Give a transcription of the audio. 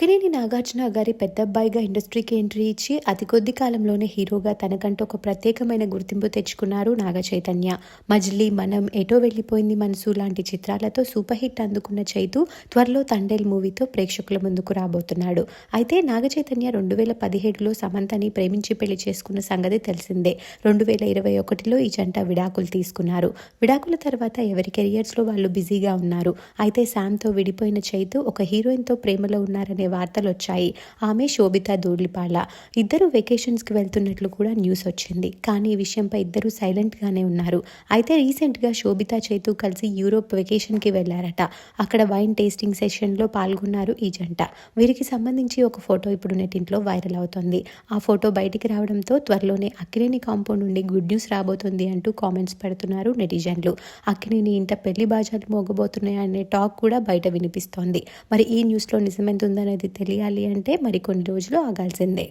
అక్కినేని నాగార్జున గారి పెద్దబ్బాయిగా ఇండస్ట్రీకి ఎంట్రీ ఇచ్చి అతి కొద్ది కాలంలోనే హీరోగా తనకంటూ ఒక ప్రత్యేకమైన గుర్తింపు తెచ్చుకున్నారు నాగ చైతన్య. మజిలీ మనం ఎటో వెళ్ళిపోయింది మనసు లాంటి చిత్రాలతో సూపర్ హిట్ అందుకున్న చైతు త్వరలో తండేల్ మూవీతో ప్రేక్షకుల ముందుకు రాబోతున్నాడు. అయితే నాగ చైతన్య రెండు వేల పదిహేడులో సమంతని ప్రేమించి పెళ్ళి చేసుకున్న సంగతి తెలిసిందే. రెండు వేల ఇరవై ఒకటిలో ఈ జంట విడాకులు తీసుకున్నారు. విడాకుల తర్వాత ఎవరి కెరియర్స్లో వాళ్ళు బిజీగా ఉన్నారు. అయితే శామ్తో విడిపోయిన చైతు ఒక హీరోయిన్తో ప్రేమలో ఉన్నారనే వార్తలు వచ్చాయి ఆమె శోభిత ధూళిపాల ఇద్దరు వెకేషన్స్కి వెళ్తున్నట్లు కూడా న్యూస్ వచ్చింది. కానీ ఈ విషయంపై ఇద్దరు సైలెంట్గానే ఉన్నారు. అయితే రీసెంట్గా శోభిత చైతు కలిసి యూరోప్ వెకేషన్కి వెళ్ళారట అక్కడ వైన్ టేస్టింగ్ సెషన్లో పాల్గొన్నారు ఈ జంట. వీరికి సంబంధించి ఒక ఫోటో ఇప్పుడు నెట్టింట్లో వైరల్ అవుతోంది. ఆ ఫోటో బయటికి రావడంతో త్వరలోనే అక్కినేని కాంపౌండ్ నుండి గుడ్ న్యూస్ రాబోతుంది అంటూ కామెంట్స్ పెడుతున్నారు నెటిజన్లు. అక్కినేని ఇంట పెళ్ళి బాజాలు మోగబోతున్నాయనే టాక్ కూడా బయట వినిపిస్తోంది. మరి ఈ న్యూస్లో నిజమెంత అనేది తెలియాలి అంటే మరికొన్ని రోజులు ఆగాల్సిందే.